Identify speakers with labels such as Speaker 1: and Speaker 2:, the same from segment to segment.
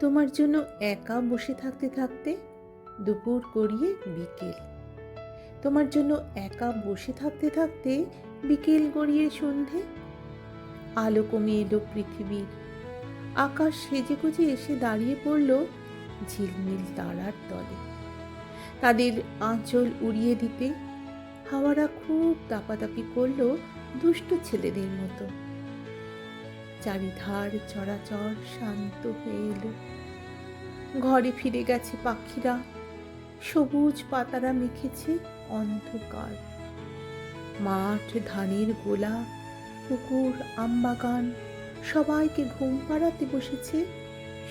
Speaker 1: তোমার জন্য একা বসে থাকতে থাকতে দুপুর গড়িয়ে বিকেল। তোমার জন্য একা বসে থাকতে থাকতে বিকেল গড়িয়ে সন্ধে। আলো কমে এলো পৃথিবীর। আকাশ সেজে গুজে এসে দাঁড়িয়ে পড়ল ঝিলমিল তারার তলে। তাদের আঁচল উড়িয়ে দিতে হাওয়ারা খুব দাপাদাপি করল দুষ্ট ছেলেদের মতো। চারিধার চরাচর শান্ত হয়ে এলো। ঘরে ফিরে গেছে পাখিরা। সবুজ পাতারা মেখেছে অন্ধকার। মাঠ, ধানের গোলা, পুকুর, আমবাগান, সবাইকে ঘুম পাড়াতে বসেছে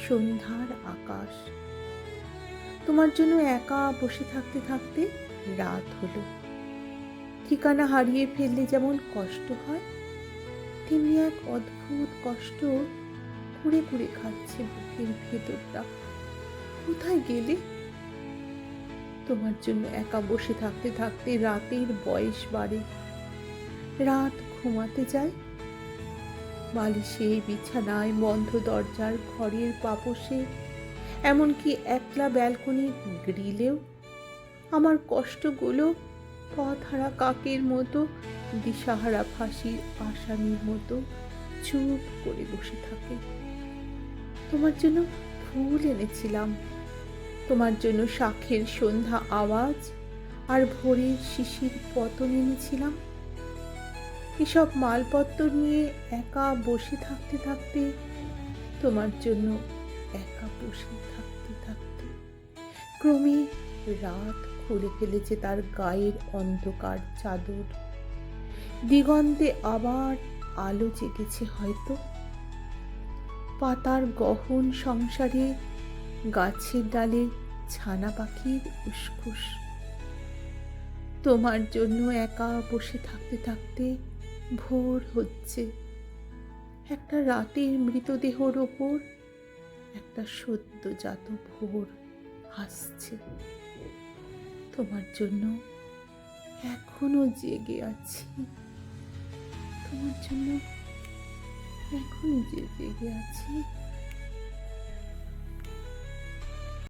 Speaker 1: সন্ধ্যার আকাশ। তোমার জন্য একা বসে থাকতে থাকতে রাত হলো। ঠিকানা হারিয়ে ফেললে যেমন কষ্ট হয় তেমনি এক অদ্ভুত কষ্ট কুড়ে কুড়ে খাচ্ছে বুকের ভেতরটা। কোথায় গেলে? তোমার জন্য একা বসে থাকতে থাকতে রাতের বয়স বাড়ে। রাত ঘুমাতে যায়। বালিশে বিছানায় বন্ধ দরজার ঘরের পাপসে, এমনকি একলা ব্যালকনির গ্রিলেও। আমার কষ্টগুলো পথ হারা কাকের মতো দিশাহারা ফাঁসির আসামির মতো চুপ করে বসে থাকে। তোমার জন্য ফুল এনেছিলাম। তোমার জন্য শাখের সন্ধ্যা আওয়াজ আর ভোরের শিশির পতন এনেছিলাম। এসব মালপত্র নিয়ে একা বসে থাকতে থাকতে, তোমার জন্য একা বসে থাকতে থাকতে, ক্রমে রাত খুলে ফেলেছে তার গায়ের অন্ধকার চাদর। দিগন্তে আবার আলো জেগেছে হয়তো। পাতার গহন সংসারে, গাছের ডালে ছানা পাখির উসখুস। তোমার জন্য একা বসে থাকতে থাকতে ভোর হচ্ছে। একটা রাতের মৃতদেহর ওপর একটা সদ্যজাত ভোর হাসছে। তোমার জন্য এখনও জেগে আছি। তোমার জন্য এখন যে জেগে আছি।